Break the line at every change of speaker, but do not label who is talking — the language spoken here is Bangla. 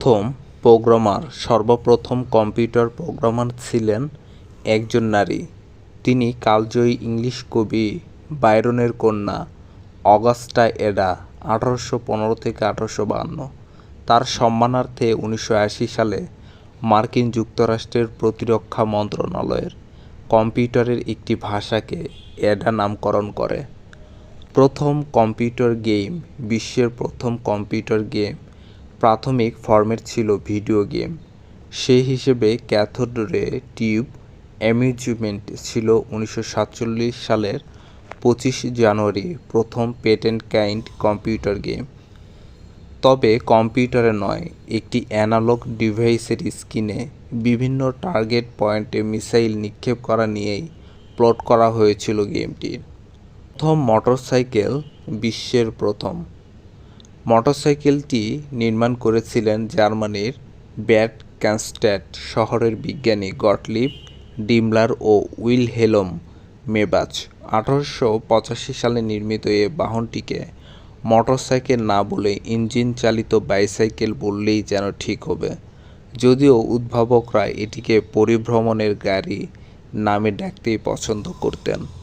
প্রথম প্রোগ্রামার, সর্বপ্রথম কম্পিউটার প্রোগ্রামার ছিলেন একজন নারী। তিনি কালজয়ী ইংলিশ কবি বাইরনের কন্যা অগাস্টা অ্যাডা আঠারোশো পনেরো থেকে আঠারোশো বাহান্ন। তার সম্মানার্থে উনিশশো আশি সালে মার্কিন যুক্তরাষ্ট্রের প্রতিরক্ষা মন্ত্রণালয়ের কম্পিউটারের একটি ভাষাকে অ্যাডা নামকরণ করে। প্রথম কম্পিউটার গেম, বিশ্বের প্রথম কম্পিউটার গেম প্রাথমিক ফরম্যাট ছিল ভিডিও গেম। সেই হিসেবে ক্যাথোড রে টিউব অ্যামিউজমেন্ট ছিল উনিশশো সাতচল্লিশ সালের পঁচিশ জানুয়ারি, প্রথম পেটেন্ট কাইন্ড কম্পিউটার গেম। তবে কম্পিউটারে নয়, একটি অ্যানালগ ডিভাইসের স্ক্রিনে বিভিন্ন টার্গেট পয়েন্টে মিসাইল নিক্ষেপ করা নিয়েই প্লট করা হয়েছিল গেমটির। প্রথম মোটরসাইকেল বিশ্বের প্রথম। মোটরসাইকেলটি নির্মাণ করেছিলেন জার্মানির ব্যাড ক্যানস্ট্যাট শহরের বিজ্ঞানী গটলিব ডিমলার ও উইলহেলম মেবাচ। আঠারোশো পঁচাশি সালে নির্মিত এ বাহনটিকে মোটরসাইকেল না বলে ইঞ্জিন চালিত বাইসাইকেল বললেই যেন ঠিক হবে। যদিও উদ্ভাবকরা এটিকে পরিভ্রমণের গাড়ি নামে ডাকতেই পছন্দ করতেন।